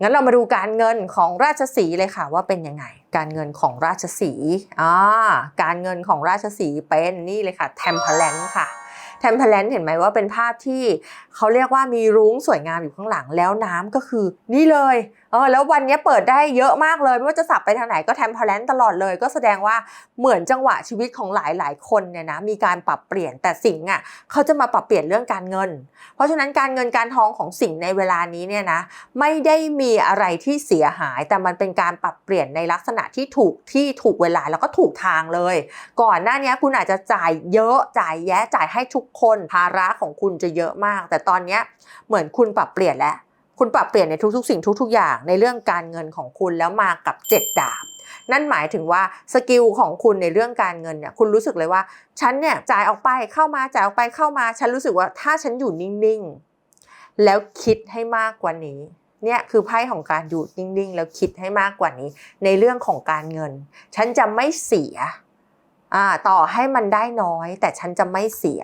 งั้นเรามาดูการเงินของราชสีเลยค่ะว่าเป็นยังไงการเงินของราชสีอ่าการเงินของราชสีเป็นนี่เลยค่ะ Temperance ค่ะ Temperance เห็นไหมว่าเป็นภาพที่เขาเรียกว่ามีรุ้งสวยงามอยู่ข้างหลังแล้วน้ำก็คือนี่เลยเออแล้ววันนี้เปิดได้เยอะมากเลย ไม่ว่าจะสับไปทางไหนก็ Temperance ตลอดเลย ก็แสดงว่าเหมือนจังหวะชีวิตของหลายๆ คนเนี่ยนะมีการปรับเปลี่ยนแต่สิงอะเขาจะมาปรับเปลี่ยนเรื่องการเงิน เพราะฉะนั้นการเงินการทองของสิงในเวลานี้เนี่ยนะไม่ได้มีอะไรที่เสียหายแต่มันเป็นการปรับเปลี่ยนในลักษณะที่ถูกที่ถูกเวลาแล้วก็ถูกทางเลย ก่อนหน้านี้คุณอาจจะจ่ายเยอะจ่ายแย้จ่ายให้ทุกคนภาระของคุณจะเยอะมาก แต่ตอนนี้เหมือนคุณปรับเปลี่ยนแล้ว คุณปรับเปลี่ยนในทุกๆ สิ่งทุก ๆ อย่างในเรื่องการเงินของคุณแล้วมากับเจ็ดดาบนั่นหมายถึงว่าสกิลของคุณในเรื่องการเงินเนี่ยคุณรู้สึกเลยว่า ฉันเนี่ยจ่ายออกไปเข้ามาจ่ายออกไปเข้ามา ฉันรู้สึกว่าถ้าฉันอยู่นิ่ง ๆ แล้วคิดให้มากกว่านี้ เนี่ยคือไพ่ของการอยู่นิ่งๆ แล้วคิดให้มากกว่านี้ ในเรื่องของการเงิน ฉันจะไม่เสียต่อให้มันได้น้อย แต่ฉันจะไม่เสีย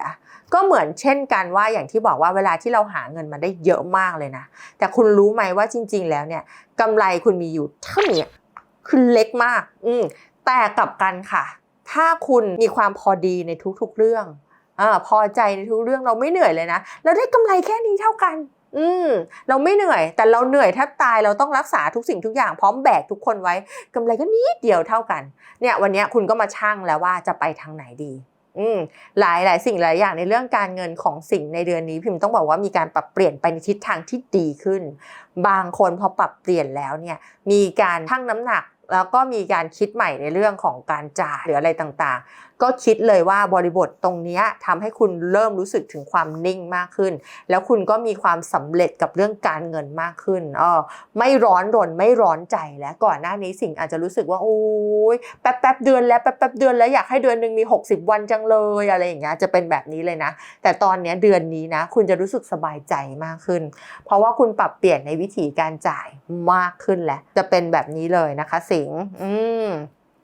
ก็เหมือนเช่นกันว่าอย่างที่บอกว่าเวลาที่เราหาเงินมาได้เยอะมากเลยนะ แต่คุณรู้ไหมว่าจริง ๆ แล้วเนี่ยกำไรคุณมีอยู่เท่านี้คือเล็กมาก อืแต่กลับกันค่ะ ถ้าคุณมีความพอดีในทุกๆเรื่อง อ่าพอใจในทุกเรื่องเราไม่เหนื่อยเลยนะ เราได้กำไรแค่นี้เท่ากัน อืม เราไม่เหนื่อย แต่เราเหนื่อยแทบตายเราต้องรักษาทุกสิ่งทุกอย่างพร้อมแบกทุกคนไว้กำไรก็นิดเดียวเท่ากัน เนี่ยวันนี้คุณก็มาชั่งแล้วว่าจะไปทางไหนดีอืมหลายหลายสิ่งหลายอย่างในเรื่องการเงินของสิ่งในเดือนนี้ พิมพ์ต้องบอกว่ามีการปรับเปลี่ยนไปในทิศทางที่ดีขึ้น บางคนพอปรับเปลี่ยนแล้วเนี่ยมีการชั่งน้ำหนัก แล้วก็มีการคิดใหม่ในเรื่องของการจ่ายหรืออะไรต่างๆ ก็คิดเลยว่าบริบทตรงนี้ทำให้คุณเริ่มรู้สึกถึงความนิ่งมากขึ้น แล้วคุณก็มีความสำเร็จกับเรื่องการเงินมากขึ้นอ๋อไม่ร้อนรนไม่ร้อนใจแล้วก่อนหน้านี้สิ่งอาจจะรู้สึกว่าโอ้ยแป๊บแป๊บๆเดือนแล้วแป๊บแป๊บๆเดือนแล้วอยากให้เดือนหนึ่งมี 60 วันจังเลยอะไรอย่างเงี้ยจะเป็นแบบนี้เลยนะ แต่ตอนนี้เดือนนี้นะ คุณจะรู้สึกสบายใจมากขึ้น เพราะว่าคุณปรับเปลี่ยนในวิธีการจ่ายมากขึ้นแหละจะเป็นแบบนี้เลยนะคะสิงห์อืม